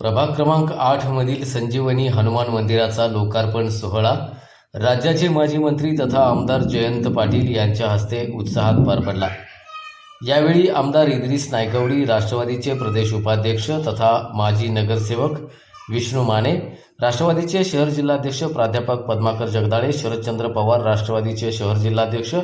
प्रभाग क्रमांक आठ मधील संजीवनी हनुमान मंदिराचा लोकार्पण सोहळा. राज्याचे माजी मंत्री तथा आमदार जयंत पाटील यांच्या हस्ते उत्साहात पार पडला. यावेळी आमदार इद्रिस नायकवडी राष्ट्रवादीचे प्रदेश उपाध्यक्ष तथा माजी नगरसेवक विष्णू माने राष्ट्रवादीचे शहर जिल्हाध्यक्ष प्राध्यापक पद्माकर जगदाळे शरदचंद्र पवार राष्ट्रवादीचे शहर जिल्हाध्यक्ष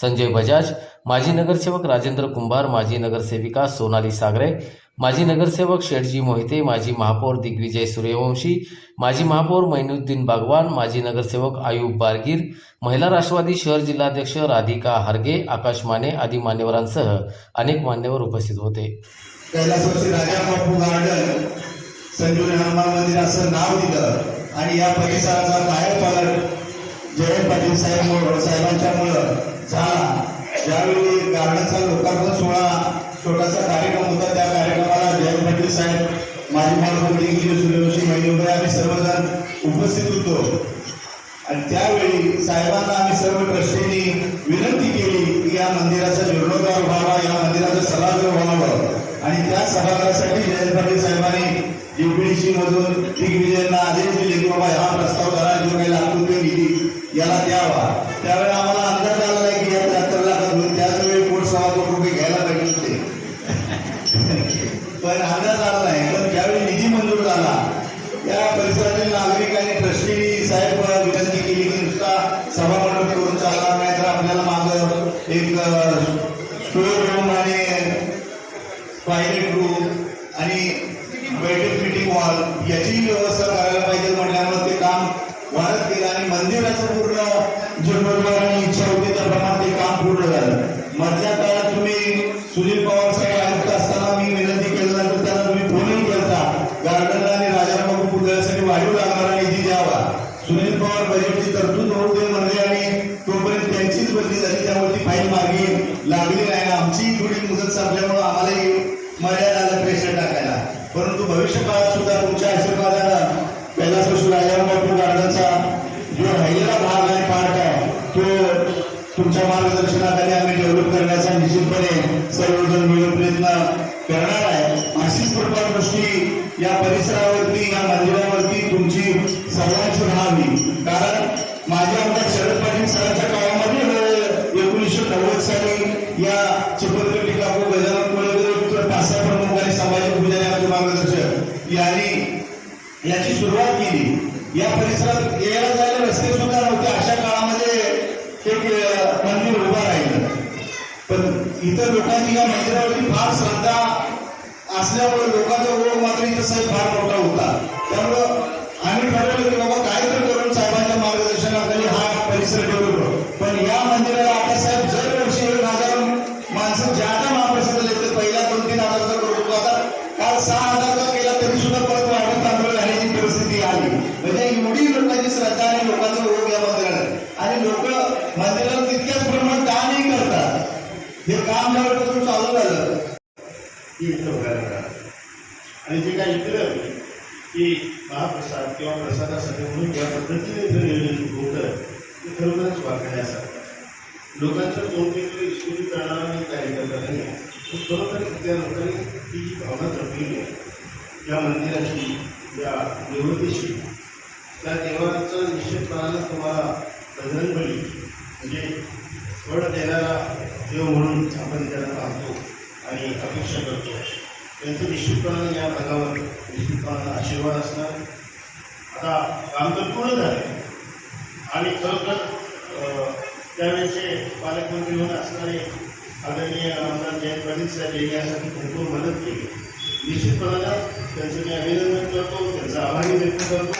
संजय बजाज माजी नगरसेवक राजेंद्र कुंभार माजी नगरसेविका सोनाली सागरे माजी नगरसेवक शेठजी मोहिते माजी महापौर दिग्विजय सूर्यवंशी माजी महापौर मैनुद्दीन बागवान माजी नगरसेवक आयुब बारगीर महिला राष्ट्रवादी शहर जिल्हाध्यक्ष राधिका हारगे आकाश माने आदी मान्यवरांसह अनेक मान्यवर उपस्थित होते. संजीवनी हनुमान मंदिर असं नाव दिलं आणि या परिसराचा कायापालट जयंत पाटील साहेब साहेबांच्यामुळं झाला. ज्यावेळी गार्डनचा लोकार्पण सोहळा छोटासा कार्यक्रम होता त्या कार्यक्रमाला जयंत पाटील साहेब माजी महापौर सूर्यवंशी महिला आम्ही सर्वजण उपस्थित होतो. आणि त्यावेळी साहेबांना आम्ही सर्व ट्रस्टींनी विनंती केली की या मंदिराचा जीर्णोद्धार व्हावा या मंदिराचं सभागृह व्हावं. आणि त्या सभागृहासाठी जयंत पाटील साहेबांनी डीपीडीसी मधून दिग्विजयांना आदेश दिले की बाबा हा प्रस्ताव करा जो काही लागतो निधी याला द्यावा. त्यावेळी आम्हाला अंदाज आला नाही की या त्र्याहत्तर लाखात होईल त्याच वेळी कोट सव्वा कोटी रुपये घ्यायला पाहिजे होते पण अंदाज आला नाही. पण ज्यावेळी निधी मंजूर झाला या परिसरातील नागरिक आणि ट्रस्टी साहेब विनंती केली की नुसता सभामंडप करून चालणार नाही तर आपल्याला माग एक आमची थोडी मुदत संपल्यामुळं आम्हालाही मर्यादा आला प्रेशर टाकायला. परंतु भविष्य काळात सुद्धा तुमच्या आशीर्वादानं सुरू राजाराम बापू गार्डनचा जो राहिलेला भाग आहे पार्क आहे तो तुमच्या मार्गदर्शनाखाली आम्ही डेव्हलप करण्याचा या परिसरात यायला जायला रस्ते सुद्धा नव्हते. अशा काळामध्ये एक मंदिर उभं राहिलं. पण इतर लोकांची या मंदिरावरती फार श्रद्धा असल्यामुळे लोकांचा ओढ मात्र इथं साहेब फार मोठा होता. त्यामुळं आम्ही ठरवलं की बाबा काय तर करून साहेबांच्या मार्गदर्शनाखाली हा परिसर डेव्हलप करून ज्यावेळेपासून चालू झालं. ही इथं आणि जे काही इकडं की महाप्रसाद किंवा प्रसादासाठी म्हणून ज्या पद्धतीने जर नियोजन होतं ते खरोखरच वाकण्यासारखं. लोकांच्या कोणतीतरी ईश्वरी करणारा मी कार्यकर्ता नाही आहे. पण त्या लोकांनी ती जी भावना जपलेली आहे या मंदिराची या देवतेशी त्या देवाचं निश्चितपणानं तुम्हाला बजरंगबली म्हणजे फळ देणारा देव म्हणून आपण त्याला पाहतो आणि अपेक्षा करतो. त्यांचं निश्चितपणानं या भागावर निश्चितपणानं आशीर्वाद असणार. आता काम तर पूर्ण झालं. आणि खरोखर त्यावेळेचे पालकमंत्री म्हणून असणारे आदरणीय आमदार जयंत पाटील साहेब यांनी यासाठी भरपूर मदत केली. निश्चितपणानं त्यांचं मी अभिनंदन करतो त्यांचा आभारी व्यक्त करतो.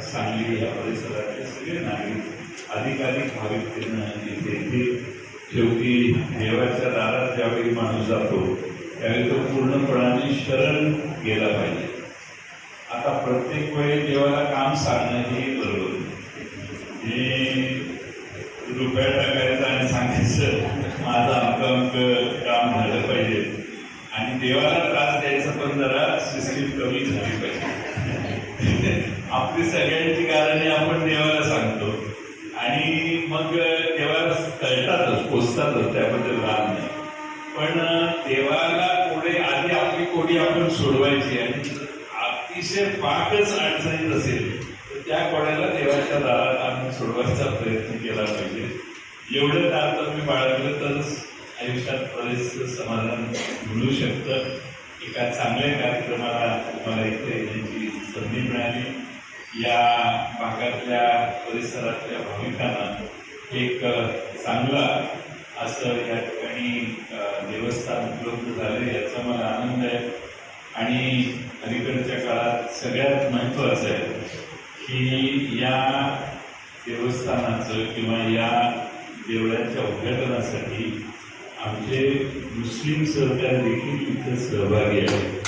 सांगली या परिसरातले सगळे नागरिक अधिकाधिक भाविकतेनं येते शेवटी देवाच्या दारात ज्यावेळी माणूस जातो त्यावेळी तो पूर्णपणाने शरण गेला पाहिजे. आता प्रत्येक वेळी देवाला काम सांगणं हे बरोबर मी रुपया टाकायचं आणि सांगायचं माझं अमकं अमकं काम झालं पाहिजे. आणि देवाला त्रास द्यायचा पण जरा सिस्टीम कमी झाली पाहिजे. आपली सगळ्यांची कारणे आपण देवाला सांगतो. मग देवाला कळतातच पोचतातच त्याबद्दल राग नाही. पण देवाला कोडे आधी आपली कोडी आपण सोडवायची आणि अतिशय पाकच अडचणीत असेल तर त्या कोड्याला देवाच्या दारात आम्ही सोडवायचा प्रयत्न केला पाहिजे. एवढं मी बाळगलं तरच आयुष्यात बरेच समाधान मिळू शकतं. एका चांगल्या कार्यक्रमाला तुम्हाला इथे येण्याची संधी मिळाली. या भागातल्या परिसरातल्या भाविकांना एक चांगला असं या ठिकाणी देवस्थान उपलब्ध झालं याचा मला आनंद आहे. आणि अलीकडच्या काळात सगळ्यात महत्त्वाचं आहे की या देवस्थानाचं किंवा या देवळाच्या उद्घाटनासाठी आमचे मुस्लिम सहकारी देखील इथं सहभागी आहेत.